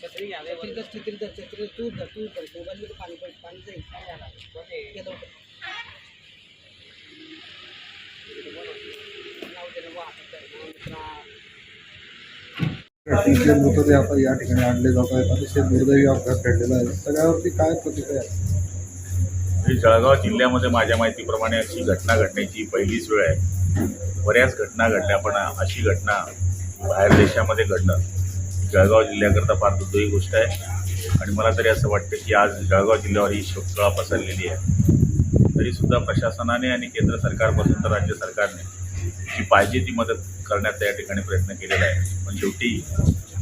छत्री घ्या छत्री धर छत्री धर छत्री तू धर तू धर मोबाईल पाणी पड पाणी जाईल गेलं होतं. नाव दे मृतदेह आता या ठिकाणी आणले जात आहेत अतिशय दुर्दैवी अपघात घडलेला आहे सगळ्यावरती काय प्रतिक्रिया जळगाव जिल्ह्यामध्ये माझ्या माहितीप्रमाणे अशी घटना घडण्याची पहिलीच वेळ आहे बऱ्याच घटना घडल्या पण अशी घटना बाहेर देशामध्ये घडणं. जळगाव जिल्ह्याकरता फार दुर्दैवी गोष्ट आहे. आणि मला तरी असं वाटतं की आज जळगाव जिल्ह्यावर ही शोककळा पसरलेली आहे. तरीसुद्धा प्रशासनाने आणि केंद्र सरकारपासून तर राज्य सरकारने जी पाहिजे ती मदत करण्याचा या ठिकाणी प्रयत्न केलेला आहे. पण शेवटी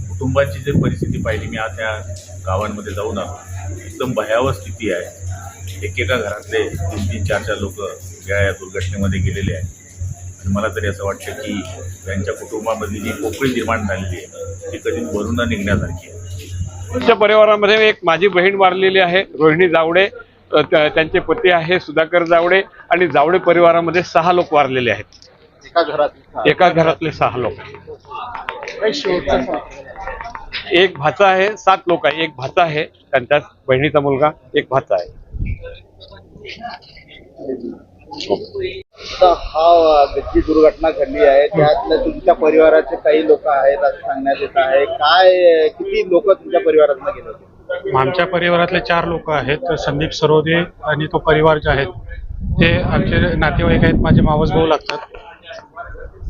कुटुंबाची जर परिस्थिती पाहिली मी आज त्या गावांमध्ये जाऊन आलो. एकदम भयावह स्थिती आहे. एकेका घरातले तीन तीन चार चार लोक या दुर्घटनेमध्ये गेलेले आहेत. मला तरी असं वाटतं की त्यांच्या कुटुंबामधली जी पोकळी निर्माण झालेली आहे ती कधीच भरून न निघण्यासारखी आहे. त्यांच्या परिवारामध्ये एक माझी बहीण वारलेली आहे रोहिणी जावडे. त्यांचे पती आहे सुधाकर जावडे आणि जावडे परिवारामध्ये सहा लोक वारलेले आहेत. एका घरातले सहा. लोक. एक भाचा आहे सात लोक आहे. एक भाचा आहे त्यांच्या बहिणीचा मुलगा एक भाचा आहे. आता हा जी दुर्घटना घडली आहे. त्यातल्या तुमच्या परिवाराचे काही लोक आहेत असं सांगण्यात येत आहे. काय किती लोक तुमच्या परिवारातून गेले होते? आमच्या परिवारातले चार लोक आहेत संदीप सरोदे आणि तो परिवार जे आहेत ते आमचे नातेवाईक आहेत माझे मावस भाऊ लागतात.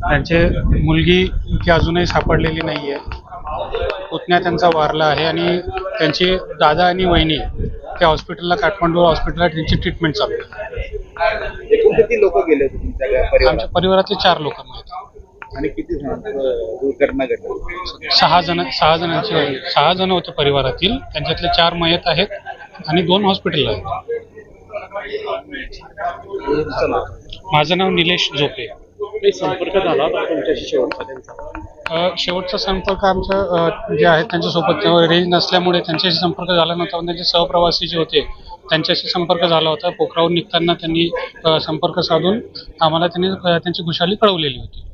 त्यांचे मुलगी ती अजूनही सापडलेली नाही आहे पुतण्या त्यांचा वारला आहे आणि त्यांचे दादा आणि वहिनी त्या हॉस्पिटलला काठमांडू हॉस्पिटलला त्यांची ट्रीटमेंट चालू आहे. एकूण किती लोक गेले होते तुमच्या घ- परिवारात? आमच्या परिवारातले चार लोक आहेत. आणि किती जण, अं, दुर्घटना घडली. सहा जण सहा जणांचे सहा जण होते परिवारातील. त्यांच्यातले चार मयत आहेत आणि दोन हॉस्पिटल आहेत. तुमचं नाव? माझं नाव निलेश झोपे. संपर्क झाला तुमच्याशी शेवटचा त्यांचा? अ, शेवटचा संपर्क आमच्या अ, जे आहेत त्यांच्यासोबत रेंज नसल्यामुळे त्यांच्याशी संपर्क झाला नव्हता पण त्यांचे सहप्रवासी जे होते त्यांच्याशी संपर्क झाला होता. पोखराहून निघताना त्यांनी संपर्क साधून आम्हाला त्यांनी त्यांची खुशाली कळवलेली होती.